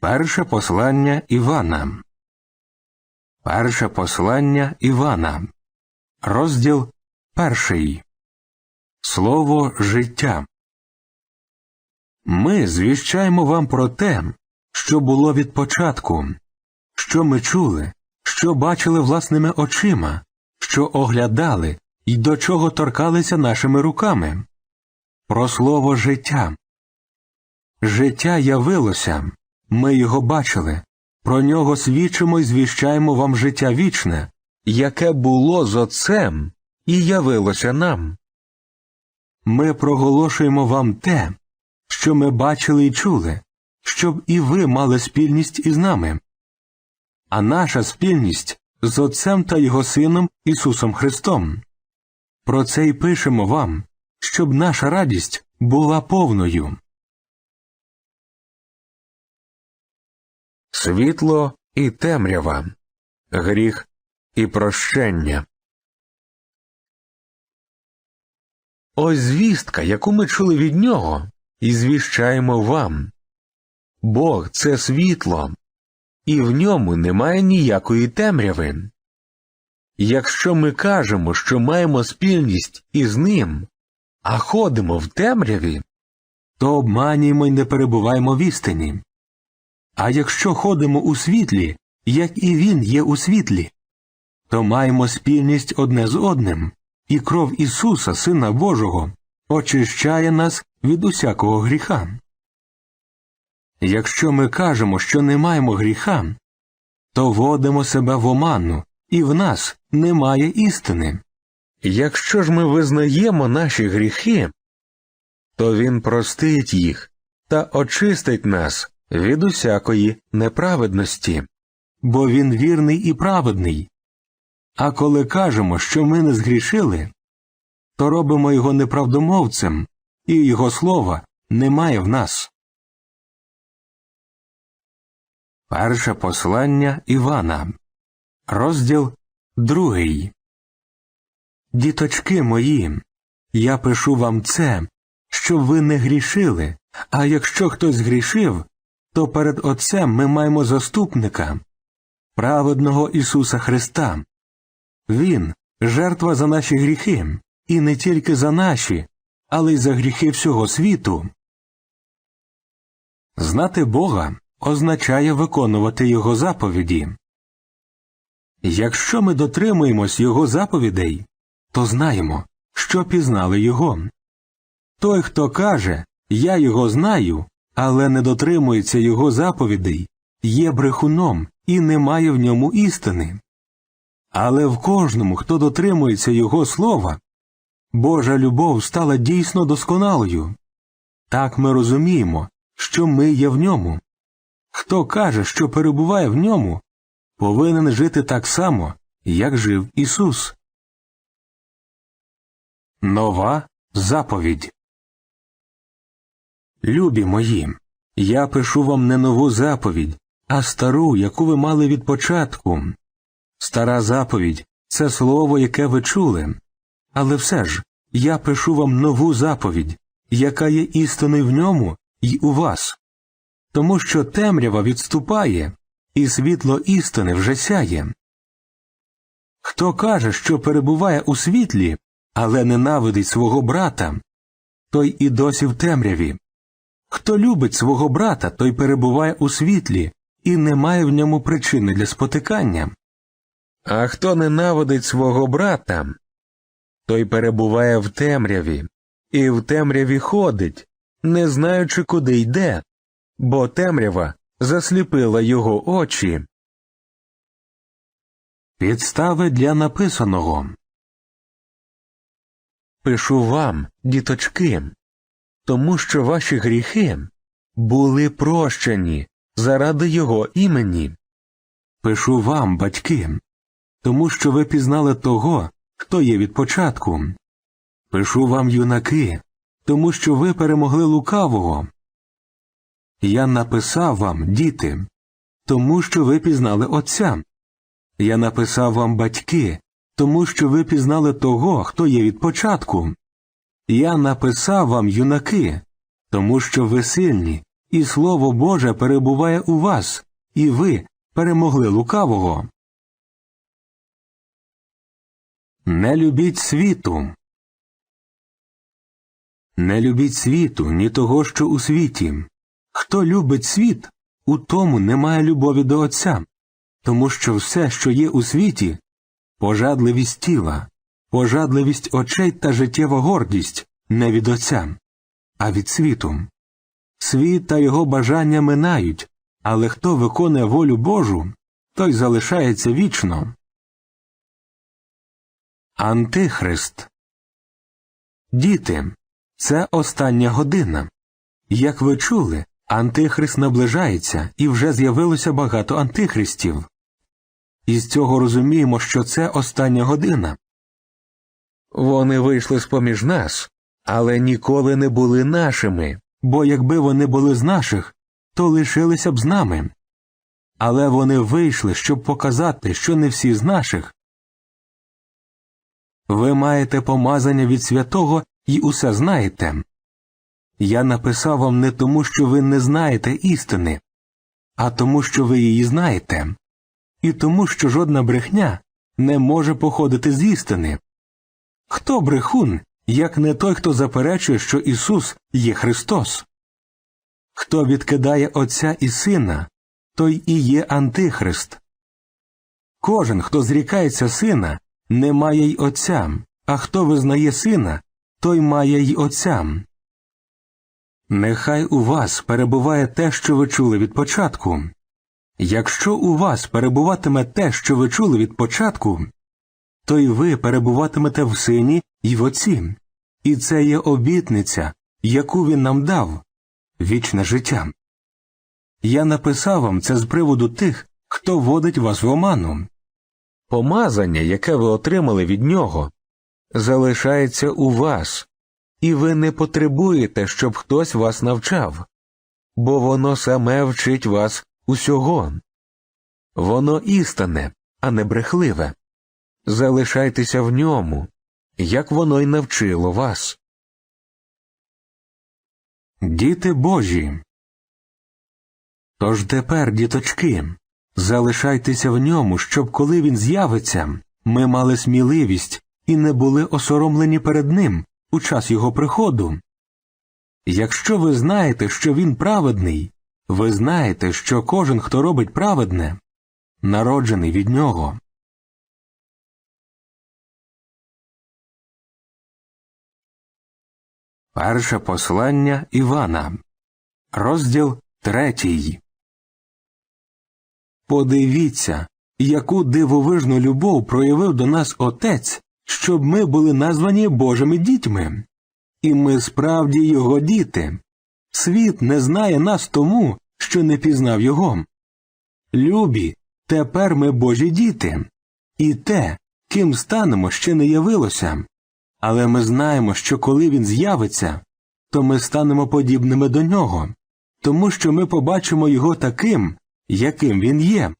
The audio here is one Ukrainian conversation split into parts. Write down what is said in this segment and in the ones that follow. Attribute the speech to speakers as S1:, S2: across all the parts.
S1: Перше послання Івана. Перше послання Івана. Розділ перший. Слово життя. Ми звіщаємо вам про те, що було від початку, що ми чули, що бачили власними очима, що оглядали і до чого торкалися нашими руками. Про слово життя. Життя явилося, ми його бачили, про нього свідчимо і звіщаємо вам життя вічне, яке було з Отцем і явилося нам. Ми проголошуємо вам те, що ми бачили і чули, щоб і ви мали спільність із нами. А наша спільність з Отцем та Його Сином Ісусом Христом. Про це й пишемо вам, щоб наша радість була повною. Світло і темрява, гріх і прощення. Ось звістка, яку ми чули від нього, і звіщаємо вам. Бог це світло, і в ньому немає ніякої темряви. Якщо ми кажемо, що маємо спільність із ним, а ходимо в темряві, то обманюємо й не перебуваємо в істині. А якщо ходимо у світлі, як і він є у світлі, то маємо спільність одне з одним, і кров Ісуса, Сина Божого, очищає нас від усякого гріха. Якщо ми кажемо, що не маємо гріха, то водимо себе в оману, і в нас немає істини. Якщо ж ми визнаємо наші гріхи, то Він простить їх та очистить нас від усякої неправедності, бо він вірний і праведний. А коли кажемо, що ми не згрішили, то робимо його неправдомовцем, і його слова немає в нас. Перше послання Івана, розділ другий. Діточки мої, я пишу вам це, щоб ви не грішили, а якщо хтось згрішив, то перед Отцем ми маємо заступника, праведного Ісуса Христа. Він жертва за наші гріхи, і не тільки за наші, але й за гріхи всього світу. Знати Бога означає виконувати Його заповіді. Якщо ми дотримуємось Його заповідей, то знаємо, що пізнали Його. Той, хто каже Я його знаю, але не дотримується його заповідей, є брехуном і не має в ньому істини. Але в кожному, хто дотримується його слова, Божа любов стала дійсно досконалою. Так ми розуміємо, що ми є в ньому. Хто каже, що перебуває в ньому, повинен жити так само, як жив Ісус. Нова заповідь Любі мої, я пишу вам не нову заповідь, а стару, яку ви мали від початку. Стара заповідь це слово, яке ви чули. Але все ж я пишу вам нову заповідь, яка є істиною в ньому і у вас. Тому що темрява відступає, і світло істини вже сяє. Хто каже, що перебуває у світлі, але ненавидить свого брата, той і досі в темряві. Хто любить свого брата, той перебуває у світлі і не має в ньому причини для спотикання. А хто ненавидить свого брата, той перебуває в темряві, і в темряві ходить, не знаючи, куди йде, бо темрява засліпила його очі. Підстави для написаного Пишу вам, діточки, тому що ваші гріхи були прощені заради Його імені. Пишу вам, батьки, тому що ви пізнали того, хто є від початку. Пишу вам, юнаки, тому що ви перемогли лукавого. Я написав вам, діти, тому що ви пізнали Отця. Я написав вам батьки, тому що ви пізнали того, хто є від початку. Я написав вам, юнаки, тому що ви сильні, і Слово Боже перебуває у вас, і ви перемогли лукавого. Не любіть світу. Не любіть світу, ні того, що у світі. Хто любить світ, у тому немає любові до Отця, тому що все, що є у світі, пожадливість тіла, пожадливість очей та життєва гордість не від Отця, а від світу. Світ та його бажання минають, але хто виконує волю Божу, той залишається вічно. Антихрист Діти, це остання година. Як ви чули, Антихрист наближається і вже з'явилося багато антихристів. Із цього розуміємо, що це остання година. Вони вийшли з поміж нас, але ніколи не були нашими, бо якби вони були з наших, то лишилися б з нами. Але вони вийшли, щоб показати, що не всі з наших. Ви маєте помазання від святого і усе знаєте. Я написав вам не тому, що ви не знаєте істини, а тому, що ви її знаєте, і тому, що жодна брехня не може походити з істини. Хто брехун, як не той, хто заперечує, що Ісус є Христос? Хто відкидає Отця і Сина, той і є Антихрист. Кожен, хто зрікається сина, не має й Отця, а хто визнає сина, той має й Отця. Нехай у вас перебуває те, що ви чули від початку. Якщо у вас перебуватиме те, що ви чули від початку, то й ви перебуватимете в сині і в отці, і це є обітниця, яку він нам дав вічне життя. Я написав вам це з приводу тих, хто водить вас в оману. Помазання, яке ви отримали від нього, залишається у вас, і ви не потребуєте, щоб хтось вас навчав, бо воно саме вчить вас усього. Воно істинне, а не брехливе. Залишайтеся в ньому, як воно й навчило вас. Діти Божі. Тож тепер, діточки, залишайтеся в ньому, щоб коли він з'явиться, ми мали сміливість і не були осоромлені перед ним у час його приходу. Якщо ви знаєте, що він праведний, ви знаєте, що кожен, хто робить праведне, народжений від нього. Перше послання Івана, розділ третій. Подивіться, яку дивовижну любов проявив до нас Отець, щоб ми були названі Божими дітьми. І ми справді його діти. Світ не знає нас тому, що не пізнав його. Любі, тепер ми Божі діти, і те, ким станемо, ще не явилося. Але ми знаємо, що коли він з'явиться, то ми станемо подібними до нього, тому що ми побачимо його таким, яким він є.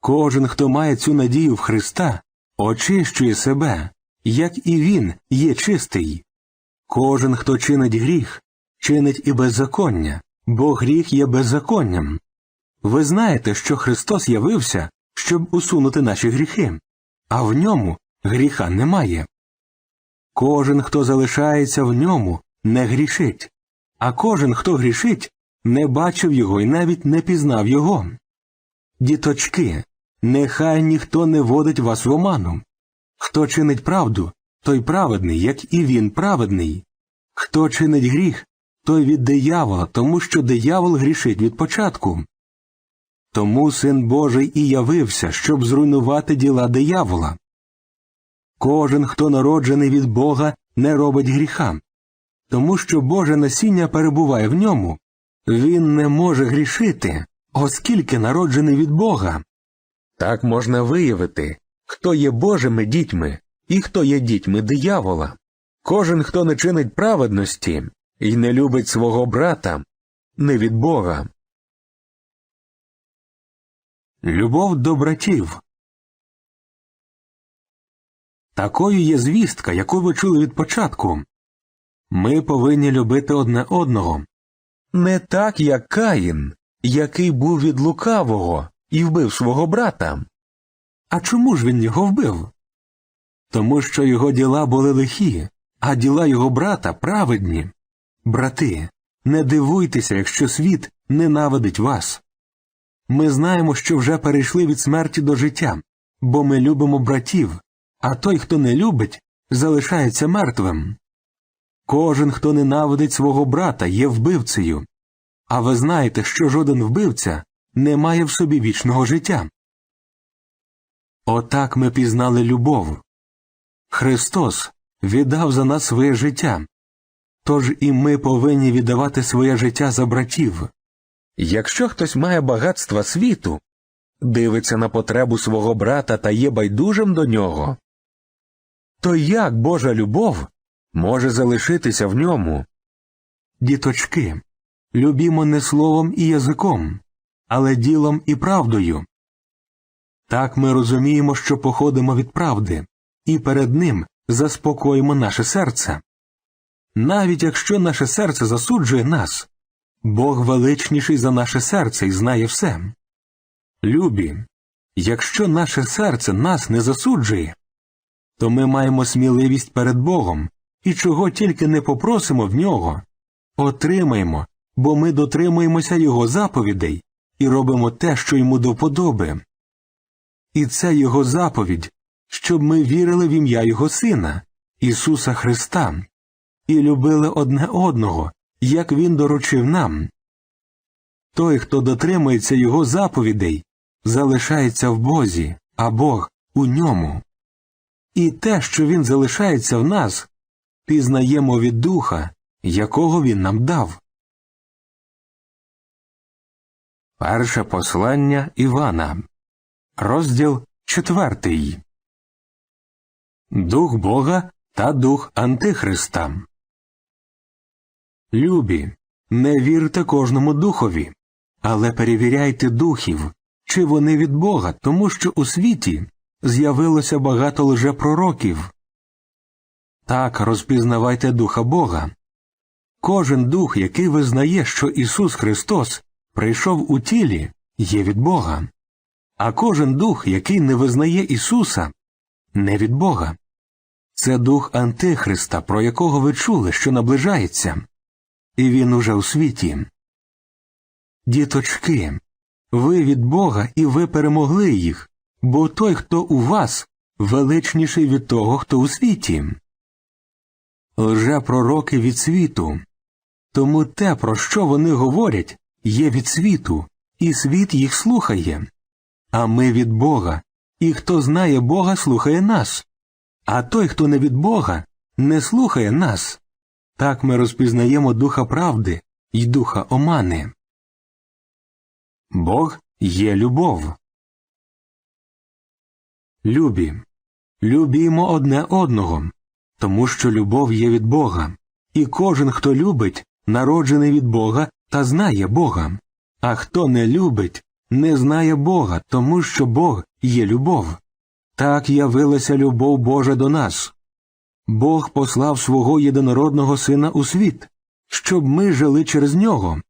S1: Кожен, хто має цю надію в Христа, очищує себе, як і він є чистий. Кожен, хто чинить гріх, чинить і беззаконня, бо гріх є беззаконням. Ви знаєте, що Христос явився, щоб усунути наші гріхи, а в ньому гріха немає. Кожен, хто залишається в ньому, не грішить, а кожен, хто грішить, не бачив його і навіть не пізнав його. Діточки, нехай ніхто не водить вас в оману. Хто чинить правду, той праведний, як і він праведний. Хто чинить гріх, той від диявола, тому що диявол грішить від початку. Тому син Божий і явився, щоб зруйнувати діла диявола. Кожен, хто народжений від Бога, не робить гріха, тому що Боже насіння перебуває в ньому, він не може грішити, оскільки народжений від Бога. Так можна виявити, хто є Божими дітьми і хто є дітьми диявола. Кожен, хто не чинить праведності і не любить свого брата, не від Бога. Любов до братів Такою є звістка, яку ви чули від початку. Ми повинні любити одне одного. Не так, як Каїн, який був від лукавого і вбив свого брата. А чому ж він його вбив? Тому що його діла були лихі, а діла його брата праведні. Брати, не дивуйтеся, якщо світ ненавидить вас. Ми знаємо, що вже перейшли від смерті до життя, бо ми любимо братів, а той, хто не любить, залишається мертвим. Кожен, хто ненавидить свого брата, є вбивцею, а ви знаєте, що жоден вбивця не має в собі вічного життя. Отак ми пізнали любов. Христос віддав за нас своє життя, тож і ми повинні віддавати своє життя за братів. Якщо хтось має багатства світу, дивиться на потребу свого брата та є байдужим до нього, то як Божа любов може залишитися в ньому? Діточки, любімо не словом і язиком, але ділом і правдою. Так ми розуміємо, що походимо від правди, і перед ним заспокоїмо наше серце. Навіть якщо наше серце засуджує нас, Бог величніший за наше серце і знає все. Любі, якщо наше серце нас не засуджує, то ми маємо сміливість перед Богом і чого тільки не попросимо в нього, отримаємо, бо ми дотримуємося Його заповідей і робимо те, що йому до вподоби. І це Його заповідь, щоб ми вірили в ім'я Його Сина, Ісуса Христа, і любили одне одного, як Він доручив нам. Той, хто дотримується Його заповідей, залишається в Бозі, а Бог у ньому. І те, що Він залишається в нас, пізнаємо від Духа, якого Він нам дав. Перше послання Івана, розділ четвертий. Дух Бога та дух Антихриста. Любі, не вірте кожному духові, але перевіряйте духів, чи вони від Бога, тому що у світі з'явилося багато лжепророків. Так розпізнавайте духа Бога. Кожен дух, який визнає, що Ісус Христос прийшов у тілі, є від Бога, а кожен дух, який не визнає Ісуса, не від Бога. Це дух Антихриста, про якого ви чули, що наближається, і він уже у світі. Діточки, ви від Бога і ви перемогли їх, бо той, хто у вас, величніший від того, хто у світі. Лжепророки від світу. Тому те, про що вони говорять, є від світу, і світ їх слухає. А ми від Бога, і хто знає Бога, слухає нас. А той, хто не від Бога, не слухає нас. Так ми розпізнаємо духа правди й духа омани. Бог є любов. Любі. Любімо одне одного, тому що любов є від Бога, і кожен, хто любить, народжений від Бога та знає Бога, а хто не любить, не знає Бога, тому що Бог є любов. Так явилася любов Божа до нас. Бог послав свого єдинородного Сина у світ, щоб ми жили через нього.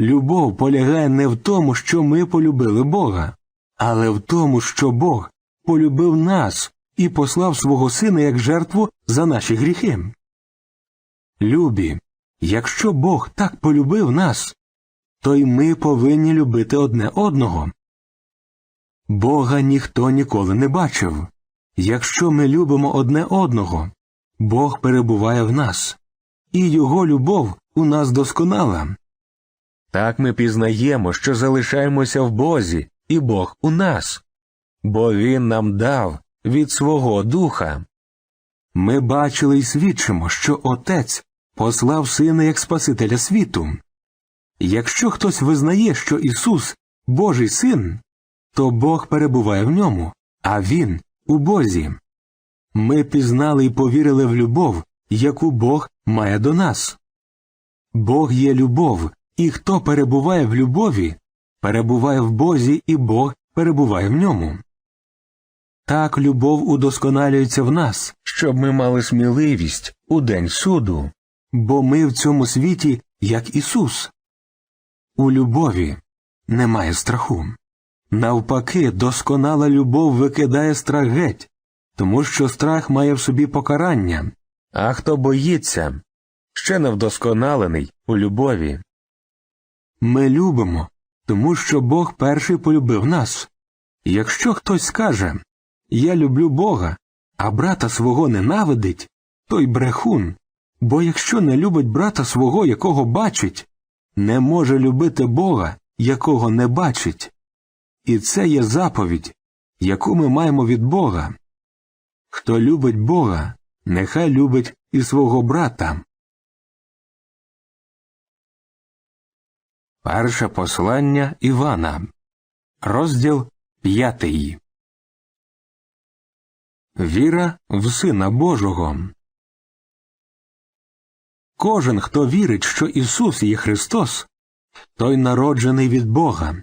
S1: Любов полягає не в тому, що ми полюбили Бога, але в тому, що Бог полюбив нас і послав свого Сина як жертву за наші гріхи. Любі, якщо Бог так полюбив нас, то й ми повинні любити одне одного. Бога ніхто ніколи не бачив. Якщо ми любимо одне одного, Бог перебуває в нас, і Його любов у нас досконала. Так ми пізнаємо, що залишаємося в Бозі, і Бог у нас, бо Він нам дав від свого духа. Ми бачили і свідчимо, що Отець послав Сина як Спасителя світу. Якщо хтось визнає, що Ісус Божий син, то Бог перебуває в ньому, а Він у Бозі. Ми пізнали і повірили в любов, яку Бог має до нас. Бог є любов, і хто перебуває в любові, перебуває в Бозі, і Бог перебуває в ньому. Так любов удосконалюється в нас, щоб ми мали сміливість у день суду, бо ми в цьому світі як Ісус. У любові немає страху. Навпаки, досконала любов викидає страх геть, тому що страх має в собі покарання, а хто боїться, ще не вдосконалений у любові. Ми любимо, тому що Бог перший полюбив нас. Якщо хтось скаже Я люблю Бога, а брата свого ненавидить, той брехун, бо якщо не любить брата свого, якого бачить, не може любити Бога, якого не бачить. І це є заповідь, яку ми маємо від Бога. Хто любить Бога, нехай любить і свого брата. Перше послання Івана, розділ п'ятий. Віра в Сина Божого. Кожен, хто вірить, що Ісус є Христос, той народжений від Бога,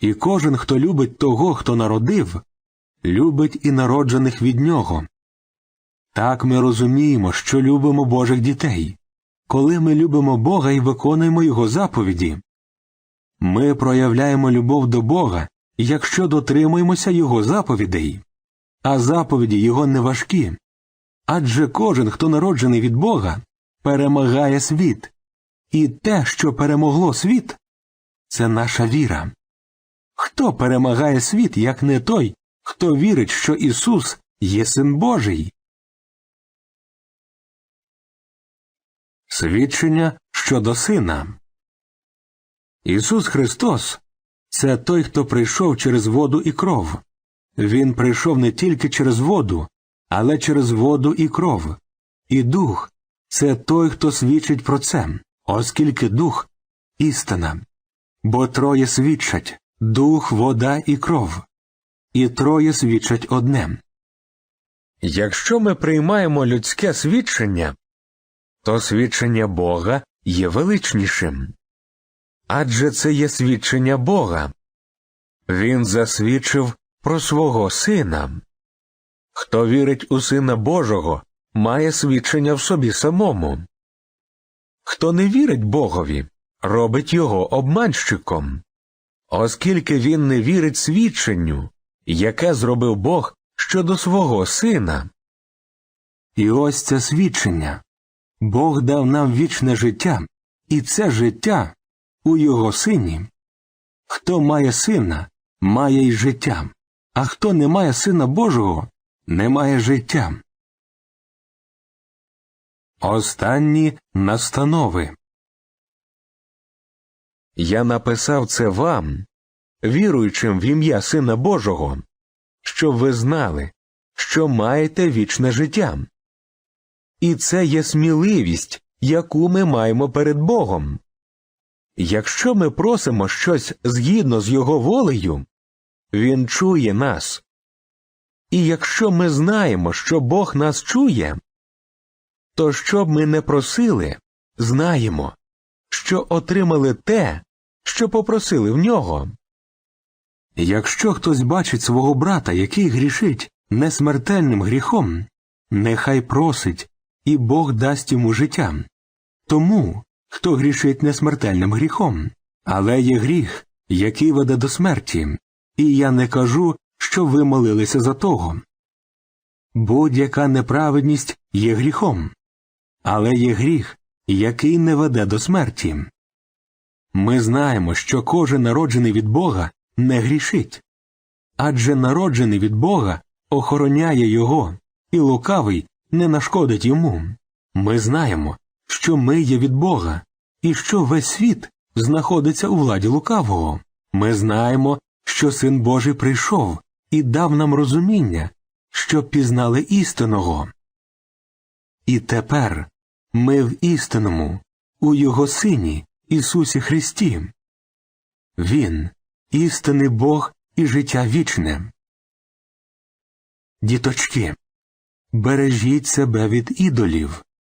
S1: і кожен, хто любить того, хто народив, любить і народжених від Нього. Так ми розуміємо, що любимо Божих дітей, коли ми любимо Бога і виконуємо Його заповіді. Ми проявляємо любов до Бога, якщо дотримуємося Його заповідей, а заповіді Його не важкі. Адже кожен, хто народжений від Бога, перемагає світ, і те, що перемогло світ, це наша віра. Хто перемагає світ, як не той, хто вірить, що Ісус є Син Божий? Свідчення щодо Сина Ісус Христос це той, хто прийшов через воду і кров. Він прийшов не тільки через воду, але через воду і кров. І Дух це той, хто свідчить про це, оскільки Дух істина. Бо троє свідчать дух, вода і кров, і троє свідчать одне. Якщо ми приймаємо людське свідчення, то свідчення Бога є величнішим. Адже це є свідчення Бога. Він засвідчив про свого Сина. Хто вірить у Сина Божого, має свідчення в собі самому. Хто не вірить Богові, робить його обманщиком, оскільки він не вірить свідченню, яке зробив Бог щодо свого сина. І ось це свідчення Бог дав нам вічне життя, і це життя у його сині. Хто має сина, має й життя, а хто не має сина Божого, не має життя. Останні настанови Я написав це вам, віруючим в ім'я Сина Божого, щоб ви знали, що маєте вічне життя. І це є сміливість, яку ми маємо перед Богом. Якщо ми просимо щось згідно з Його волею, Він чує нас. І якщо ми знаємо, що Бог нас чує, то що б ми не просили, знаємо, що отримали те, що попросили в нього. Якщо хтось бачить свого брата, який грішить несмертельним гріхом, нехай просить, і Бог дасть йому життя. Тому, хто грішить несмертельним гріхом, але є гріх, який веде до смерті, і я не кажу, що ви молилися за того. Будь-яка неправедність є гріхом, але є гріх, який не веде до смерті. Ми знаємо, що кожен народжений від Бога не грішить, адже народжений від Бога охороняє його, і лукавий не нашкодить йому. Ми знаємо, що ми є від Бога, і що весь світ знаходиться у владі лукавого. Ми знаємо, що Син Божий прийшов і дав нам розуміння, щоб пізнали істинного. І тепер ми в істинному, у Його Сині, Ісусі Христі. Він істинний Бог і життя вічне. Діточки, бережіть себе від ідолів.